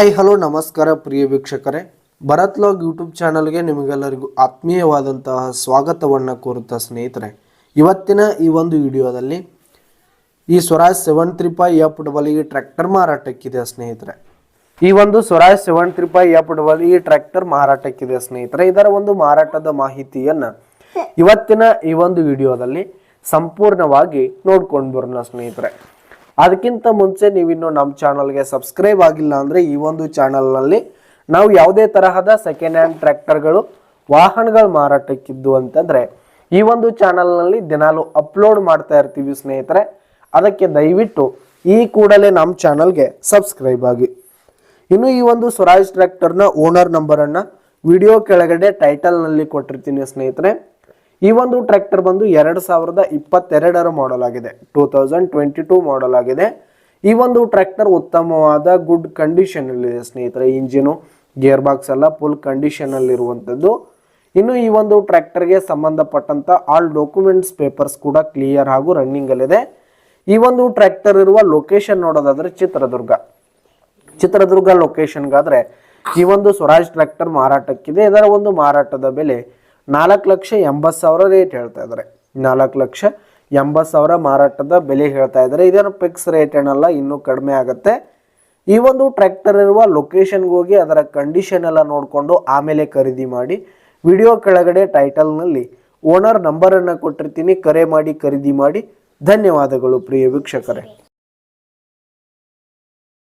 Hi hello, ನಮಸ್ಕಾರ ಪ್ರಿಯ ವೀಕ್ಷಕರೇ. Bharat log YouTube ಚಾನಲ್ಗೆ ನಿಮಗೆಲ್ಲರಿಗೂ ಆತ್ಮೀಯವಾದಂತಹ ಸ್ವಾಗತವನ್ನು ಕೋರುತ್ತಾ ಸ್ನೇಹಿತರೆ. ಇವತ್ತಿನ ಈ ಒಂದು ವಿಡಿಯೋದಲ್ಲಿ ಈ Swaraj seven three five F double ಈ ಟ್ರ್ಯಾಕ್ಟರ್ ಮಾರಾಟಕ್ಕಿದೆ ಸ್ನೇಹಿತರೆ. ಈ ಒಂದು Swaraj seven three five F double ಈ ಟ್ರ್ಯಾಕ್ಟರ್ ಮಾರಾಟಕ್ಕಿದೆ ಸ್ನೇಹಿತರೆ. ಇದರ ಒಂದು ಮಾರಾಟದ ಮಾಹಿತಿಯನ್ನು ಇವತ್ತಿನ ಈ ಒಂದು ವಿಡಿಯೋದಲ್ಲಿ ಸಂಪೂರ್ಣವಾಗಿ ನೋಡ್ಕೊಂಡು ಬರೋಣ ಸ್ನೇಹಿತರೆ. ಅದಕ್ಕಿಂತ ಮುಂಚೆ ನೀವಿನ್ನು ನಮ್ಮ ಚಾನಲ್ಗೆ ಸಬ್ಸ್ಕ್ರೈಬ್ ಆಗಿಲ್ಲ ಅಂದರೆ ಈ ಒಂದು ಚಾನಲ್ನಲ್ಲಿ ನಾವು ಯಾವುದೇ ತರಹದ ಸೆಕೆಂಡ್ ಹ್ಯಾಂಡ್ ಟ್ರ್ಯಾಕ್ಟರ್ಗಳು ವಾಹನಗಳು ಮಾರಾಟಕ್ಕಿದ್ದು ಅಂತಂದರೆ ಈ ಒಂದು ಚಾನಲ್ನಲ್ಲಿ ದಿನಾಲು ಅಪ್ಲೋಡ್ ಮಾಡ್ತಾ ಇರ್ತೀವಿ ಸ್ನೇಹಿತರೆ. ಅದಕ್ಕೆ ದಯವಿಟ್ಟು ಈ ಕೂಡಲೇ ನಮ್ಮ ಚಾನಲ್ಗೆ ಸಬ್ಸ್ಕ್ರೈಬ್ ಆಗಿ. ಇನ್ನು ಈ ಒಂದು ಸ್ವರಾಜ್ ಟ್ರ್ಯಾಕ್ಟರ್ನ ಓನರ್ ನಂಬರನ್ನು ವಿಡಿಯೋ ಕೆಳಗಡೆ ಟೈಟಲ್ನಲ್ಲಿ ಕೊಟ್ಟಿರ್ತೀನಿ ಸ್ನೇಹಿತರೆ. ಈ ಒಂದು ಟ್ರ್ಯಾಕ್ಟರ್ ಬಂದು ಎರಡು ಸಾವಿರದ ಇಪ್ಪತ್ತೆರಡರ ಮಾಡೆಲ್ ಆಗಿದೆ two thousand twenty two model ಆಗಿದೆ. ಈ ಒಂದು ಟ್ರ್ಯಾಕ್ಟರ್ ಉತ್ತಮವಾದ ಗುಡ್ ಕಂಡೀಷನಲ್ಲಿದೆ ಸ್ನೇಹಿತರೆ ಇಂಜಿನು ಗೇರ್ ಬಾಕ್ಸ್ ಎಲ್ಲ ಫುಲ್ ಕಂಡೀಷನಲ್ಲಿರುವಂಥದ್ದು ಇನ್ನು ಈ ಒಂದು ಟ್ರ್ಯಾಕ್ಟರ್ಗೆ ಸಂಬಂಧಪಟ್ಟಂತ ಆಲ್ ಡಾಕ್ಯುಮೆಂಟ್ಸ್ ಪೇಪರ್ಸ್ ಕೂಡ ಕ್ಲಿಯರ್ ಹಾಗೂ ರನ್ನಿಂಗಲ್ಲಿದೆ ಈ ಒಂದು ಟ್ರ್ಯಾಕ್ಟರ್ ಇರುವ ಲೊಕೇಶನ್ ನೋಡೋದಾದ್ರೆ ಚಿತ್ರದುರ್ಗ. ಚಿತ್ರದುರ್ಗ ಲೊಕೇಶನ್ಗಾದ್ರೆ ಈ ಒಂದು ಸ್ವರಾಜ್ ಟ್ರ್ಯಾಕ್ಟರ್ ಮಾರಾಟಕ್ಕಿದೆ. ಇದರ ಒಂದು ಮಾರಾಟದ ಬೆಲೆ ನಾಲ್ಕು ಲಕ್ಷ ಎಂಬತ್ತು ಸಾವಿರ ರೇಟ್ ಹೇಳ್ತಾ ಇದ್ದಾರೆ ನಾಲ್ಕು ಲಕ್ಷ ಎಂಬತ್ತು ಸಾವಿರ ಮಾರಾಟದ ಬೆಲೆ ಹೇಳ್ತಾ ಇದ್ದಾರೆ ಇದೇನು ಫಿಕ್ಸ್ ರೇಟ್ ಏನಲ್ಲ, ಇನ್ನೂ ಕಡಿಮೆ ಆಗುತ್ತೆ. ಈ ಒಂದು ಟ್ರ್ಯಾಕ್ಟರ್ ಇರುವ ಲೊಕೇಶನ್ಗೆ ಹೋಗಿ ಅದರ ಕಂಡೀಷನ್ ಎಲ್ಲ ನೋಡಿಕೊಂಡು ಆಮೇಲೆ ಖರೀದಿ ಮಾಡಿ ವಿಡಿಯೋ ಕೆಳಗಡೆ ಟೈಟಲ್ನಲ್ಲಿ ಓನರ್ ನಂಬರನ್ನು ಕೊಟ್ಟಿರ್ತೀನಿ, ಕರೆ ಮಾಡಿ, ಖರೀದಿ ಮಾಡಿ. ಧನ್ಯವಾದಗಳು ಪ್ರಿಯ ವೀಕ್ಷಕರೇ.